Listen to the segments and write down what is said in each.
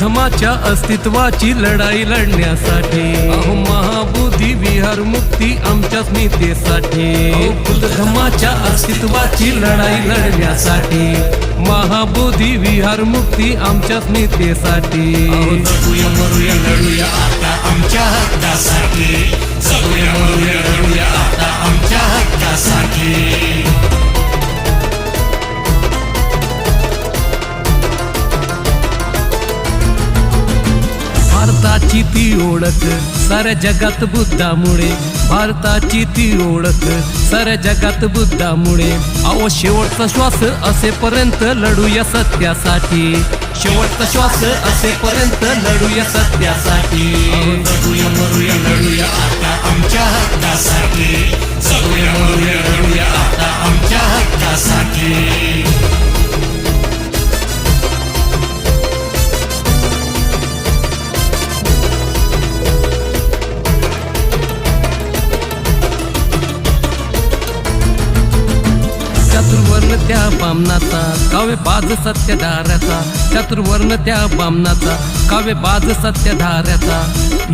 धमाच्या अस्तित्वाची लढाई लढण्यासाठी. अहो महाबोधी विहार मुक्ती आमच्या स्मितेसाठी. बुद्ध धमाच्या अस्तित्वाची लढाई लढण्यासाठी. महाबोधी विहार मुक्ती आमच्या स्मितेसाठी. जगूया मरूया लढूया आता आमच्या हक्कासाठी. जगूया मरूया लढूया आता आमच्या हक्कासाठी. भारताची ती ओळख साऱ्या जगात बुद्धामुळे. भारताची ती ओळख साऱ्या जगात बुद्धामुळे. अहो शेवटचा श्वास असेपर्यंत लढूया सत्यासाठी. शेवटचा श्वास असेपर्यंत लढूया सत्यासाठी. लढूया मरूया लढूया आता आमच्या हक्कासाठी. त्या बामनाचा काव्य बाज सत्यधाऱ्याचा. चतुर्वर्ण त्या बामनाचा काव्य बाज सत्यधाऱ्याचा.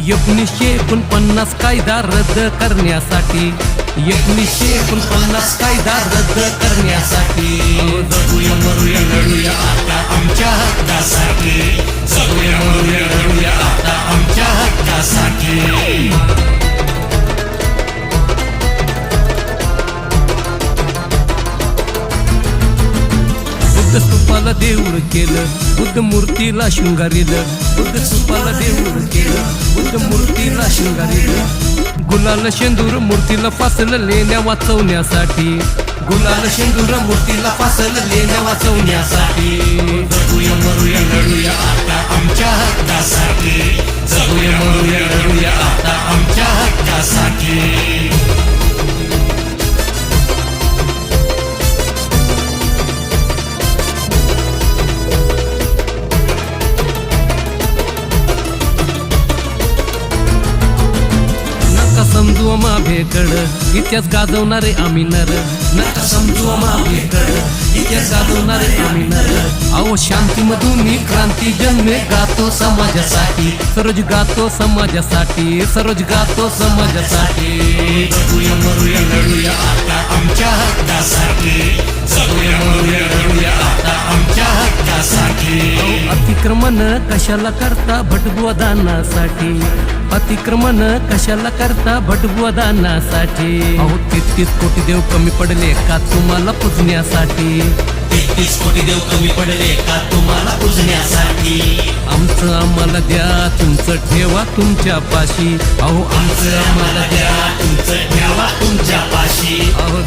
एकोणीसशे एकोणपन्नास कायदा रद्द करण्यासाठी. एकोणीसशे एकोणपन्नास कायदा रद्द करण्यासाठी. स्तूपाला देऊळ केलं बुद्ध मूर्तीला शृंगारिलं. बुद्ध स्तूपाला देऊळ केलं बुद्ध मूर्तीला शृंगारिलं. गुलाल शेंदूर मूर्तीला फासलं लेण्या वाचवण्यासाठी. गुलाल शेंदूर मूर्तीला फासलं लेण्या वाचवण्यासाठी. जगूया मरूया लढूया आता आमच्या हक्कासाठी. जगूया मरूया लढूया आता आमच्या हक्कासाठी. समजू माभेकड इतिहास गाजवणारे आम्ही नर. नका समजू माभेकड इतिहास गाजवणारे आम्ही नर. अहो शांतीमधून मी क्रांती जन्मे गातो समाजासाठी. सरोज गातो समाजासाठी सरोज गातो समाजासाठी. जगूया मरूया लढूया आता आमच्या हक्कासाठी. हक्कासाठी अतिक्रमण कशाला करता भटबुवा दानासाठी अतिक्रमण कशाला करता भटबुवा दानासाठी अहो तेहतीस कोटी देव कमी पडले का तुम्हाला पुजण्यासाठी? तेहतीस कोटी देव कमी पडले का तुम्हाला पुजण्यासाठी? आमचं आम्हाला द्या तुमचं ठेवा तुमच्या पाशी. अहो आमचं आम्हाला द्या तुमचं ठेवा तुमच्या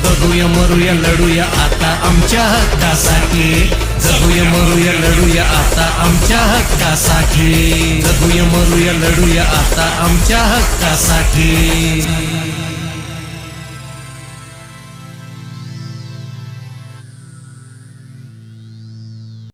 पाशी जगूया मरूया लढूया आता आमच्या हक्कासाठी. जगूया मरूया लढूया आता आमच्या हक्कासाठी. जगूया मरूया लढूया आता आमच्या हक्कासाठी.